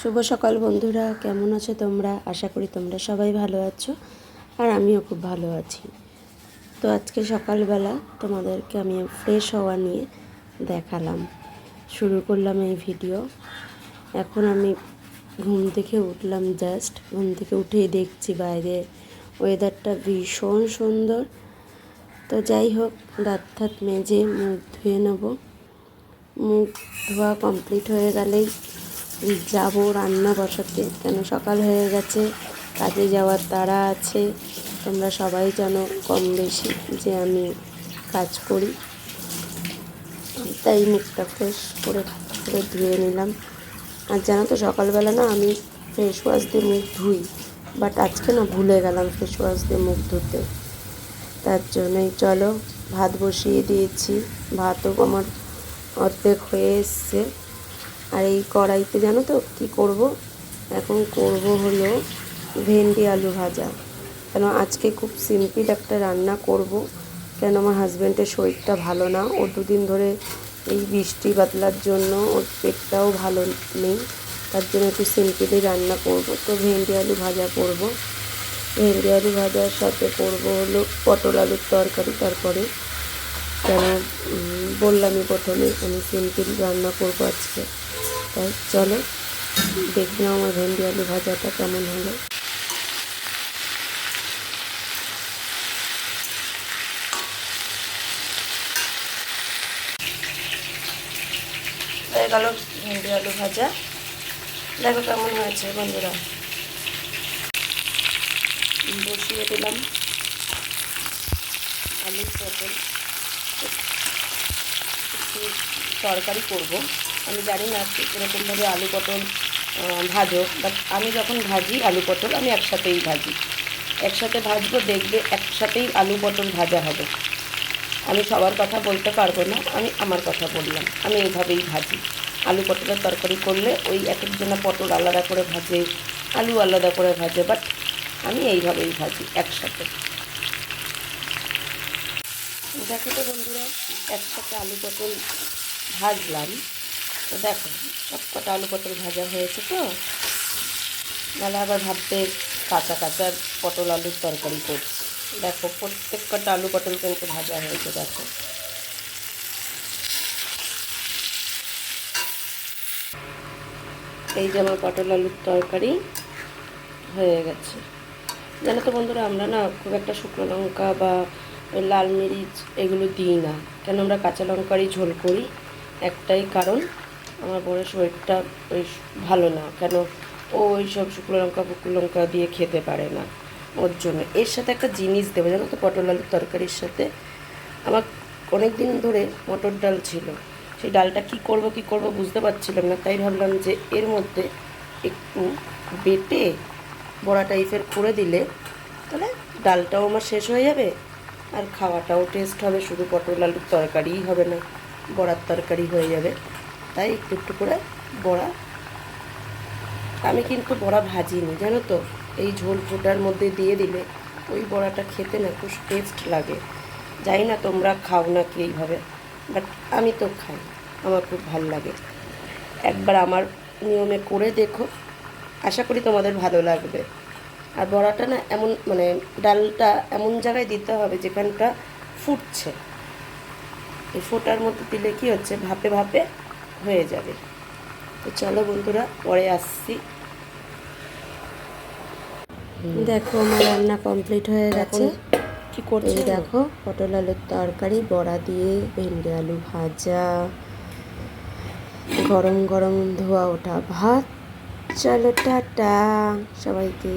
শুভ সকাল বন্ধুরা, কেমন আছো তোমরা? আশা করি তোমরা সবাই ভালো আছো, আর আমিও খুব ভালো আছি। তো আজকে সকালবেলা তোমাদেরকে আমি ফ্রেশ হওয়া নিয়ে দেখালাম, শুরু করলাম এই ভিডিও এখন আমি ঘুম থেকে উঠলাম জাস্ট ঘুম থেকে উঠেই দেখছি বাইরে ওয়েদারটা ভীষণ সুন্দর। তো যাই হোক, দাঁত মেজে মুখ ধুয়ে নেব। মুখ ধোয়া কমপ্লিট হয়ে গেলেই যাব, রান্না বসাতে কেন সকাল হয়ে গেছে, কাজে যাওয়ার তাড়া আছে, তোমরা সবাই জানো কম বেশি যে আমি কাজ করি। তাই মুখটা ফ্রেশ করে করে ধুয়ে নিলাম। আর জানো তো সকালবেলা না আমি ফেস ওয়াশ দিয়ে মুখ ধুই বাট আজকে না ভুলে গেলাম ফেস ওয়াশ দিয়ে মুখ ধুতে। তার জন্যই চলো, ভাত বসিয়ে দিয়েছি, ভাতও আমার অর্ধেক হয়ে এসছে। আর এই কড়াইতে জানো তো কি করব? এখন করব হলো ভেন্ডি আলু ভাজা। কেন আজকে খুব সিম্পল একটা রান্না করব। কেন আমার হাজব্যান্ডের শরীরটা ভালো না। ও দুদিন ধরে এই বৃষ্টি বাদলার জন্য ওর পেটটাও ভালো নেই। তার জন্য একটু সিম্পলি রান্না করব। তো ভেন্ডি আলু ভাজা করব। ভেন্ডি আলু ভাজার সাথে করব হলো পটল আলুর তরকারি। তারপরে কেন বললামই প্রথমে আমি সিম্পল রান্না করব আজকে। তাই চলো, দেখি নাও আমার ভেন্ডি আলু ভাজাটা কেমন হলো। হয়ে গেল ভেন্ডি আলু ভাজা। দেখো কেমন হয়েছে বন্ধুরা। বসিয়ে দিলাম আলু পটল। তরকারি করব। আমি জানি না এরকমভাবে আলু পটল ভাজো বাট আমি যখন ভাজি আলু পটল, আমি একসাথেই ভাজি। একসাথে ভাজবো, দেখবে একসাথেই আলু পটল ভাজা হবে। আমি সবার কথা বলতে পারব না, আমি আমার কথা বললাম, আমি এইভাবেই ভাজি। আলু পটলের তরকারি করলে ওই এক একজনা পটল আলাদা করে ভাজে, আলু আলাদা করে ভাজে বাট আমি এইভাবেই ভাজি একসাথে। দেখো তো বন্ধুরা, একসাথে আলু পটল ভাজলাম। তো দেখো, সব কটা আলু পটল ভাজা হয়েছে তো। নাহলে আবার ভাবতে কাঁচা কাঁচা পটল আলুর তরকারি করছি। দেখো, প্রত্যেক কটা আলু পটল কিন্তু ভাজা হয়েছে, দেখো। এই যে আমার পটল আলুর তরকারি হয়ে গেছে। জানো তো বন্ধুরা, আমরা না খুব একটা শুকনো লঙ্কা বা লাল মিরিচ এগুলো দিই না। কেন আমরা কাঁচা লঙ্কারই ঝোল করি? একটাই কারণ আমার বড়ের শরীরটা ওই ভালো না। কেন? ও ওই সব শুকনো লঙ্কা পুকুর লঙ্কা দিয়ে খেতে পারে না ওর জন্য। এর সাথে একটা জিনিস দেবো। জানো তো, পটল আলুর তরকারির সাথে? আমার অনেক দিন ধরে মটর ডাল ছিল। সেই ডালটা কি করব কি করব বুঝতে পারছিলাম না। তাই ভাবলাম যে এর মধ্যে একটু বেটে বড়া টাইপের করে দিলে তাহলে ডালটাও আমার শেষ হয়ে যাবে আর খাওয়াটাও টেস্ট হবে। শুধু পটল আলুর তরকারিই হবে না, বড়ার তরকারি হয়ে যাবে। তাই একটু একটু করে বড়া। আমি কিন্তু বড়া ভাজিনি, জানো তো? এই ঝোল ফোটার মধ্যে দিয়ে দিলে ওই বড়াটা খেতে না খুব টেস্ট লাগে। জানি না তোমরা খাও না কি এইভাবে বাট আমি তো খাই, আমার খুব ভালো লাগে। একবার আমার নিয়মে করে দেখো, আশা করি তোমাদের ভালো লাগবে। আর বড়াটা না এমন মানে ডালটা এমন জায়গায় দিতে হবে যেখানটা ফুটছে। এই ফোটার মধ্যে দিলে কি হচ্ছে? ভাপে ভাপে হয়ে যাবে। তো চলো বন্ধুরা পরে আসছি। দেখো আমার রান্না কমপ্লিট হয়ে গেছে। কি করছি দেখো পটল আলুর তরকারি বড়া দিয়ে ভেন্ডি আলু ভাজা গরম গরম ধোয়া ওঠা ভাত। চলো টাটা সবাইকে।